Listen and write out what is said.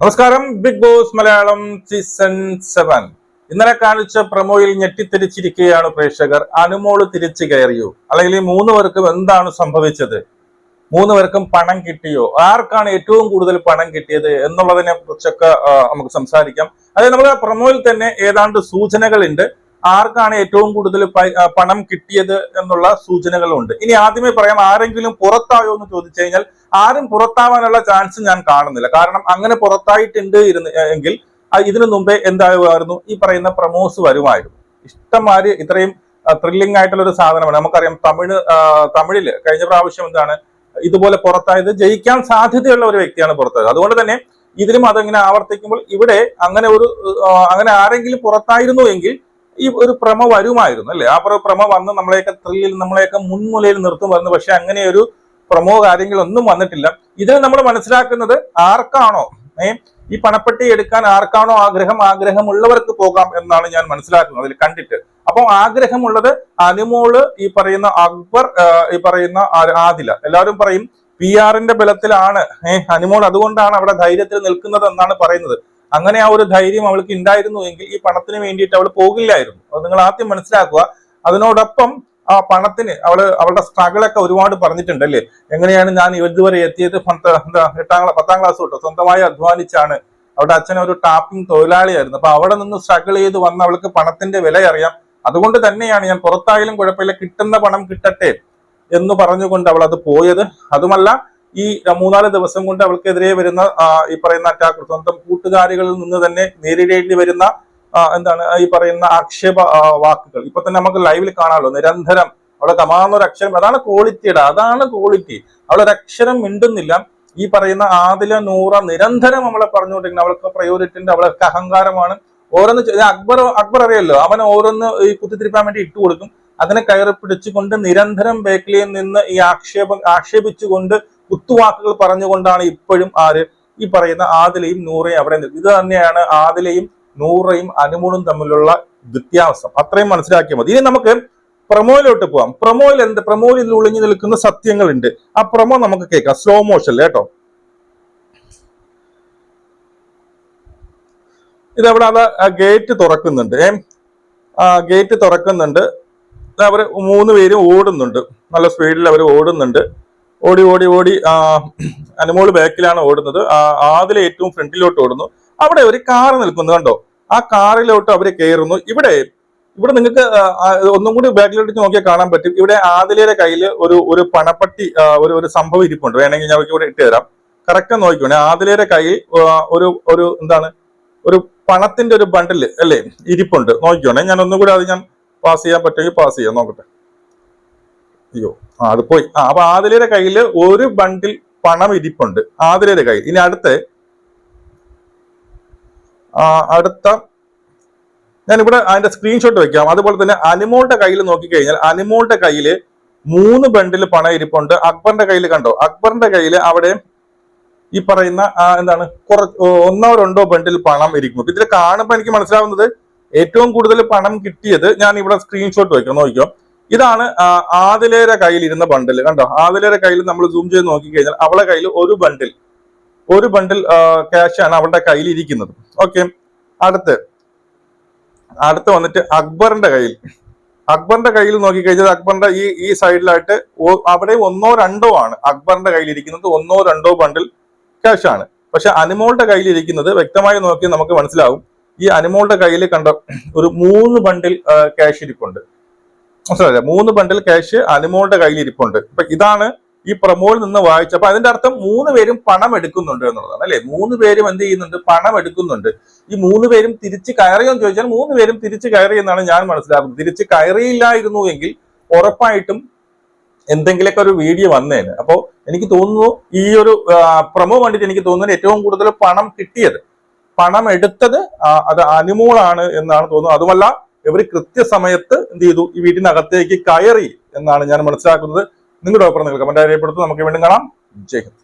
നമസ്കാരം big boss Malayalam season seven ഇന്നലെ കാണിച്ച പ്രമോയിൽ ഞെട്ടിത്തിരിച്ചിരിക്കുകയാണ് പ്രേക്ഷകർ. അനുമോൾ തിരിച്ചു കയറിയോ? അല്ലെങ്കിൽ ഈ മൂന്ന് പേർക്കും എന്താണ് സംഭവിച്ചത്? മൂന്ന് പേർക്കും പണം കിട്ടിയോ? ആർക്കാണ് ഏറ്റവും കൂടുതൽ പണം കിട്ടിയത് എന്നുള്ളതിനെ കുറിച്ചൊക്കെ നമുക്ക് സംസാരിക്കാം. അതായത് നമ്മുടെ പ്രമോയിൽ തന്നെ ഏതാണ്ട് സൂചനകളുണ്ട്. ആർക്കാണ് ഏറ്റവും കൂടുതൽ പണം കിട്ടിയത് എന്നുള്ള സൂചനകളുണ്ട്. ഇനി ആദ്യമേ പറയാം ആരെങ്കിലും പുറത്തായോ എന്ന് ചോദിച്ചു കഴിഞ്ഞാൽ ആരും പുറത്താവാനുള്ള ചാൻസ് ഞാൻ കാണുന്നില്ല. കാരണം അങ്ങനെ പുറത്തായിട്ടുണ്ട് ഇരുന്ന് എങ്കിൽ ഇതിനു മുമ്പേ എന്താകുമായിരുന്നു? ഈ പറയുന്ന പ്രമോസ് വരുമായിരുന്നു. ഇഷ്ടംമാര് ഇത്രയും ത്രില്ലിംഗ് ആയിട്ടുള്ള ഒരു സാധനമാണ്. നമുക്കറിയാം തമിഴ് തമിഴിൽ കഴിഞ്ഞ പ്രാവശ്യം എന്താണ് ഇതുപോലെ പുറത്തായത് ജയിക്കാൻ സാധ്യതയുള്ള ഒരു വ്യക്തിയാണ് പുറത്തായത്. അതുകൊണ്ട് തന്നെ ഇതിലും അതങ്ങനെ ആവർത്തിക്കുമ്പോൾ ഇവിടെ അങ്ങനെ ഒരു അങ്ങനെ ആരെങ്കിലും പുറത്തായിരുന്നു എങ്കിൽ ഈ ഒരു പ്രമ വരുമായിരുന്നു അല്ലെ? ആ പ്ര- പ്രമ വന്ന് നമ്മളെയൊക്കെ ത്രില്ലിൽ നമ്മളെയൊക്കെ മുൻമുലയിൽ നിർത്തുമായിരുന്നു പക്ഷെ അങ്ങനെ ഒരു പ്രമോ കാര്യങ്ങളൊന്നും വന്നിട്ടില്ല. ഇതിൽ നമ്മൾ മനസ്സിലാക്കുന്നത് ആർക്കാണോ? ഈ പണപ്പെട്ടി എടുക്കാൻ ആർക്കാണോ ആഗ്രഹം? ആഗ്രഹമുള്ളവർക്ക് പോകാം എന്നാണ് ഞാൻ മനസ്സിലാക്കുന്നത് അതിൽ കണ്ടിട്ട്. അപ്പം ആഗ്രഹമുള്ളത് അനുമോൾ ഈ പറയുന്ന അക്ബർ ഈ പറയുന്ന ആദില. എല്ലാവരും പറയും പി ആറിന്റെ ബലത്തിലാണ്. ഏഹ് അനുമോൾ അതുകൊണ്ടാണ് അവിടെ ധൈര്യത്തിൽ നിൽക്കുന്നത് എന്നാണ് പറയുന്നത്. അങ്ങനെ ആ ഒരു ധൈര്യം അവൾക്ക് ഉണ്ടായിരുന്നു എങ്കിൽ ഈ പണത്തിന് വേണ്ടിയിട്ട് അവൾ പോകില്ലായിരുന്നു. അത് നിങ്ങൾ ആദ്യം മനസ്സിലാക്കുക. അതിനോടൊപ്പം ആ പണത്തിന് അവൾ അവളുടെ സ്ട്രഗിൾ ഒക്കെ ഒരുപാട് പറഞ്ഞിട്ടുണ്ട് അല്ലേ? എങ്ങനെയാണ് ഞാൻ ഇതുവരെ എത്തിയത്? എട്ടാം ക്ലാസ് പത്താം ക്ലാസ് തൊട്ട് സ്വന്തമായി അധ്വാനിച്ചാണ് അവളുടെ അച്ഛൻ ഒരു ടാപ്പിംഗ് തൊഴിലാളിയായിരുന്നു. അപ്പൊ അവിടെ നിന്ന് സ്ട്രഗിൾ ചെയ്ത് വന്ന അവൾക്ക് പണത്തിന്റെ വില അറിയാം. അതുകൊണ്ട് തന്നെയാണ് ഞാൻ പുറത്തായാലും കുഴപ്പമില്ല കിട്ടുന്ന പണം കിട്ടട്ടെ എന്ന് പറഞ്ഞുകൊണ്ട് അവൾ അത് പോയത്. അതുമല്ല ഈ മൂന്നാൽ ദിവസം കൊണ്ട് അവൾക്കെതിരെ വരുന്ന ഈ പറയുന്ന അറ്റാക്ക് സ്വന്തം കൂട്ടുകാരികളിൽ നിന്ന് തന്നെ നേരിടേണ്ടി വരുന്ന എന്താണ് ഈ പറയുന്ന ആക്ഷേപ വാക്കുകൾ. ഇപ്പൊ തന്നെ നമുക്ക് ലൈവിൽ കാണാമല്ലോ. നിരന്തരം അവളെ കമാന്ന ഒരു അക്ഷരം അതാണ് ക്വാളിറ്റിയുടെ അതാണ് ക്വാളിറ്റി അവളൊരു അക്ഷരം മിണ്ടുന്നില്ല. ഈ പറയുന്ന ആദില നൂറ നിരന്തരം അവളെ പറഞ്ഞുകൊണ്ടിരിക്കുന്നത് അവൾക്ക് പ്രയോറിറ്റി ഉണ്ട് അവൾക്ക് അഹങ്കാരമാണ്. ഓരോന്ന് അക്ബർ അക്ബർ അറിയല്ലോ അവൻ ഓരോന്ന് ഈ കുത്തിത്തിരിപ്പാൻ വേണ്ടി ഇട്ടുകൊടുക്കും. അതിനെ കയറി പിടിച്ചുകൊണ്ട് നിരന്തരം ബേക്കലിയിൽ നിന്ന് ഈ ആക്ഷേപം ആക്ഷേപിച്ചുകൊണ്ട് കുത്തുവാക്കുകൾ പറഞ്ഞുകൊണ്ടാണ് ഇപ്പോഴും ആര് ഈ പറയുന്ന ആദിലയും നൂറയും അവിടെ ഇത് തന്നെയാണ് ആദിലയും നൂറയും അനുമൂണും തമ്മിലുള്ള വ്യത്യാസം. അത്രയും മനസ്സിലാക്കിയാൽ മതി. ഇനി നമുക്ക് പ്രമോയിലോട്ട് പോവാം. പ്രമോയിൽ എന്ത്? പ്രൊമോയിൽ ഇതിൽ ഒളിഞ്ഞു നിൽക്കുന്ന സത്യങ്ങളുണ്ട്. ആ പ്രമോ നമുക്ക് കേൾക്കാം. സ്ലോ മോഷൻ കേട്ടോ. ഇതവിടെ അത് ഗേറ്റ് തുറക്കുന്നുണ്ട്. ഏ? ഗേറ്റ് തുറക്കുന്നുണ്ട്. അവർ മൂന്ന് പേര് ഓടുന്നുണ്ട്. നല്ല സ്പീഡിൽ അവർ ഓടുന്നുണ്ട്. ഓടി ഓടി ഓടി അനുമോൾ ബാക്കിലാണ് ഓടുന്നത്. ആദില ഏറ്റവും ഫ്രണ്ടിലോട്ട് ഓടുന്നു. അവിടെ ഒരു കാർ നിൽക്കുന്നു കണ്ടോ? ആ കാറിലോട്ട് അവർ കയറുന്നു. ഇവിടെ ഇവിടെ നിങ്ങൾക്ക് ഒന്നും കൂടി ബാക്കിലോട്ട് നോക്കിയാൽ കാണാൻ പറ്റും. ഇവിടെ ആദിലയുടെ കയ്യിൽ ഒരു ഒരു പണപ്പട്ടി ഒരു ഒരു സംഭവം ഇരിപ്പുണ്ട്. വേണമെങ്കിൽ ഞാൻ ഇവിടെ ഇട്ട് തരാം. കറക്റ്റ് നോക്കിക്കോണേ. ആദിലയുടെ കയ്യിൽ ഒരു ഒരു എന്താണ് ഒരു പണത്തിന്റെ ഒരു ബണ്ടിൽ അല്ലേ? ഇരിപ്പുണ്ട്. നോക്കിക്കോണേ. ഞാൻ ഒന്നും കൂടി അത് ഞാൻ പാസ് ചെയ്യാൻ പറ്റുമെങ്കിൽ പാസ് ചെയ്യാം. നോക്കട്ടെ. അയ്യോ. ആ അത് പോയി. ആ അപ്പൊ ആദിലയുടെ കയ്യിൽ ഒരു ബണ്ടിൽ പണം ഇരിപ്പുണ്ട്. ആദിലയുടെ കയ്യിൽ. ഇനി അടുത്ത അടുത്ത ഞാനിവിടെ അതിന്റെ സ്ക്രീൻഷോട്ട് വെക്കാം. അതുപോലെ തന്നെ അനിമോളുടെ കയ്യിൽ നോക്കിക്കഴിഞ്ഞാൽ അനിമോളുടെ കയ്യിൽ മൂന്ന് ബണ്ടിൽ പണം ഇരിപ്പുണ്ട്. അക്ബറിന്റെ കയ്യിൽ കണ്ടോ? അക്ബറിന്റെ കയ്യിൽ അവിടെ ഈ പറയുന്ന എന്താണ് കുറച്ച് ഒന്നോ രണ്ടോ ബണ്ടിൽ പണം ഇരിക്കുന്നു. ഇതിൽ കാണുമ്പോൾ എനിക്ക് മനസ്സിലാവുന്നത് ഏറ്റവും കൂടുതൽ പണം കിട്ടിയത് ഞാൻ ഇവിടെ സ്ക്രീൻഷോട്ട് വയ്ക്കാം നോക്കിക്കോ. ഇതാണ് ആ, ആദിലയുടെ കയ്യിൽ ഇരുന്ന ബണ്ടിൽ കണ്ടോ? ആദിലയുടെ കയ്യിൽ നമ്മൾ സൂം ചെയ്ത് നോക്കിക്കഴിഞ്ഞാൽ അവളെ കയ്യിൽ ഒരു ബണ്ടിൽ ഒരു ബണ്ടിൽ ക്യാഷ് ആണ് അവളുടെ കയ്യിൽ ഇരിക്കുന്നത്. ഓക്കെ അടുത്ത് അടുത്ത് വന്നിട്ട് അക്ബറിന്റെ കയ്യിൽ. അക്ബറിന്റെ കയ്യിൽ നോക്കിക്കഴിഞ്ഞാൽ അക്ബറിന്റെ ഈ ഈ സൈഡിലായിട്ട് അവിടെ ഒന്നോ രണ്ടോ ആണ് അക്ബറിന്റെ കയ്യിൽ ഇരിക്കുന്നത്. ഒന്നോ രണ്ടോ ബണ്ടിൽ ക്യാഷ് ആണ്. പക്ഷെ അനിമോളുടെ കയ്യിൽ ഇരിക്കുന്നത് വ്യക്തമായി നോക്കി നമുക്ക് മനസ്സിലാവും. ഈ അനിമോളുടെ കയ്യിൽ കണ്ട ഒരു മൂന്ന് ബണ്ടിൽ ക്യാഷ് ഇരിപ്പുണ്ട്. മനസ്സിലായില്ലേ? മൂന്ന് ബണ്ടിൽ ക്യാഷ് അനുമോളുടെ കയ്യിൽ ഇരിപ്പുണ്ട്. അപ്പൊ ഇതാണ് ഈ പ്രമോയിൽ നിന്ന് വായിച്ച അപ്പൊ അതിന്റെ അർത്ഥം മൂന്ന് പേരും പണം എടുക്കുന്നുണ്ട് എന്നുള്ളതാണ് അല്ലെ? മൂന്ന് പേരും എന്ത് ചെയ്യുന്നുണ്ട്? പണം എടുക്കുന്നുണ്ട്. ഈ മൂന്ന് പേരും തിരിച്ച് കയറിയോ എന്ന് ചോദിച്ചാൽ മൂന്ന് പേരും തിരിച്ച് കയറി എന്നാണ് ഞാൻ മനസ്സിലാക്കുന്നത്. തിരിച്ച് കയറിയില്ലായിരുന്നു എങ്കിൽ ഉറപ്പായിട്ടും എന്തെങ്കിലുമൊക്കെ ഒരു വീഡിയോ വന്നേന്. അപ്പോ എനിക്ക് തോന്നുന്നു ഈ ഒരു പ്രമോ കണ്ടിട്ട് എനിക്ക് തോന്നുന്നത് ഏറ്റവും കൂടുതൽ പണം കിട്ടിയത്. പണം എടുത്തത് അത് അനുമോളാണ് എന്നാണ് തോന്നുന്നത്. അതുമല്ല ഇവർ കൃത്യസമയത്ത് എന്ത് ചെയ്തു? ഈ വീട്ടിനകത്തേക്ക് കയറി എന്നാണ് ഞാൻ മനസ്സിലാക്കുന്നത്. നിങ്ങളുടെ അഭിപ്രായം നിങ്ങൾ കമന്റ് അറിയപ്പെടുത്തു നമുക്ക് വീണ്ടും കാണാം. ജയ് ഹിന്ദ്.